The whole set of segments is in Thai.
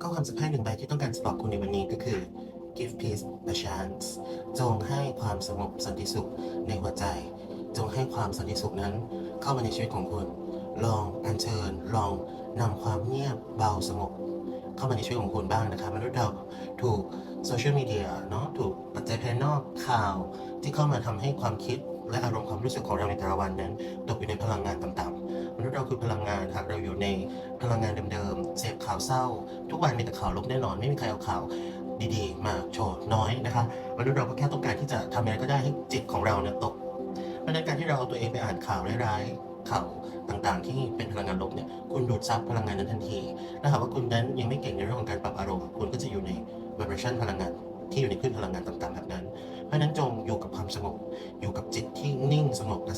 ก็ความสัมพันธ์หนึ่งใบที่ต้องการจะบอกคุณในวันนี้ก็คือ give peace a chance จงให้ความสงบสันติสุขในหัวใจ จงให้ความสันติสุขนั้นเข้ามาในชีวิตของคุณ ลองอัญเชิญ ลองนำความเงียบเบาสงบเข้ามาในชีวิตของคุณบ้างนะครับมนุษย์เราถูกโซเชียลมีเดียเนาะถูกปัจจัยภายนอกข่าว ที่เข้ามาทำให้ความคิดและอารมณ์ความรู้สึกของเราในแต่ละวันนั้น ตกอยู่ในพลังงานต่ำๆมนุษย์เราคือพลังงานหากเราอยู่ในพลังงานเดิมๆเาวเศร้า ทุกวันมีแต่ข่าวลบแน่นอน ไม่มีใครเอาข่าวดีๆ มาโชว์น้อยนะคะมนุษย์เราก็แค่ต้องการที่จะทำอะไรก็ได้ให้จิตของเราเนี่ยตก เพราะฉะนั้นการที่เราเอาตัวเองไปอ่านข่าวร้ายๆ ข่าวต่างๆ ที่เป็นพลังงานลบเนี่ย คุณดูดซับพลังงานนั้นทันทีถ้าหากว่าคุณนั้นยังไม่เก่งในเรื่องของการปรับอารมณ์ คุณก็จะอยู่ใน vibration พลังงานที่อยู่ในคลื่นพลังงานต่างๆแบบนั้น เพราะฉะนั้นจงอยู่กับความสงบ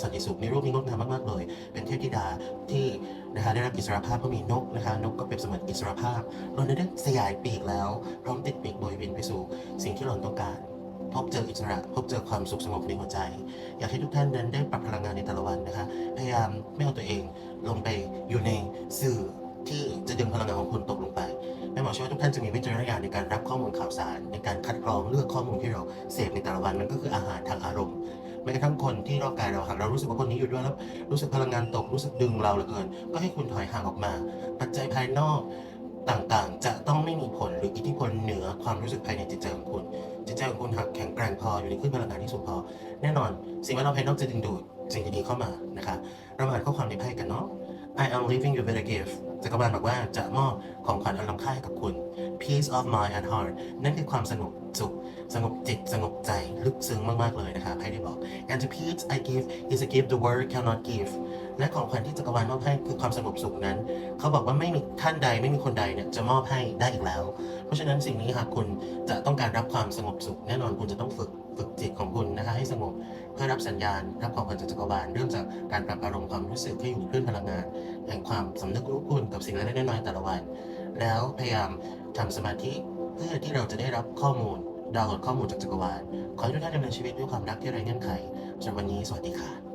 สันติสุขในรูปนี้งดงามมากๆเลย เป็นเทพธิดาที่นะคะได้รับอิสรภาพเพราะมีนกนะคะนกก็เป็นเสมือนอิสรภาพเราได้สยายปีกแล้ว พร้อมติดปีกโบยบินไปสู่สิ่งที่เราต้องการ พบเจออิสระพบเจอความสุขสงบในหัวใจ อยากให้ทุกท่านนั้นได้ปรับพลังงานในแต่ละวันนะคะพยายามไม่เอาตัวเองลงไปอยู่ในสื่อที่จะดึงพลังงานของคุณตกลงไปแม่หมอเชื่อว่าทุกท่านจะมีวิจารณญาณในการรับข้อมูลข่าวสาร ในการคัดกรองเลือกข้อมูลที่เราเสพในแต่ละวันมันก็คืออาหารทางอารมณ์ แม้กระทั่งคนที่รอบกายเราหากเรารู้สึกว่าคนนี้อยู่ด้วยแล้วรู้สึกพลังงานตกรู้สึกดึงเราเหลือเกิน ก็ให้คุณถอยห่างออกมา ปัจจัยภายนอกต่างๆ จะต้องไม่มีผลหรืออิทธิพลเหนือความรู้สึกภายในจิตใจของคุณจิตใจของคุณหากแข็งแกร่งพออยู่ในคลื่นพลังงานที่สูงพอ แน่นอน สิ่งแวดล้อมภายนอกจะดึงดูดสิ่งดีๆเข้ามานะคะเรามาอ่านข้อความในไพ่กันเนาะ I am leaving you with a gift จักรวาลบอกว่าจะมอบของขวัญอันล้ำค่าให้กับคุณ peace of mind and heart นั่นคือความสงบสุขสงบจิต สงบใจ ลึกซึ้งมาก ๆ เลยนะคะไพ่ได้บอก and the peace I give is a gift the world cannot give และของขวัญที่จักรวาลมอบให้คือความสงบสุขนั้น เขาบอกว่าไม่มีท่านใดไม่มีคนใดเนี่ยจะมอบให้ได้อีกแล้ว เพราะฉะนั้นสิ่งนี้หากคุณจะต้องการรับความสงบสุข แน่นอนคุณจะต้องฝึกฝึกจิตของคุณนะคะให้สงบเพื่อรับสัญญาณรับของขวัญจากจักรวาลเริ่มจากการปรับอารมณ์ความรู้สึกให้อยู่ในคลื่นพลังงาน แห่งความสำนึกรู้คุณกับสิ่งเล็กๆน้อยๆแต่ละวัน แล้วพยายามทำสมาธิเพื่อที่เราจะได้รับข้อมูลดาวน์โหลดข้อมูลจากจักรวาลขอให้ทุกท่านดำเนินชีวิตด้วยความรักที่ไร้เงื่อนไขสำหรับวันนี้สวัสดีค่ะ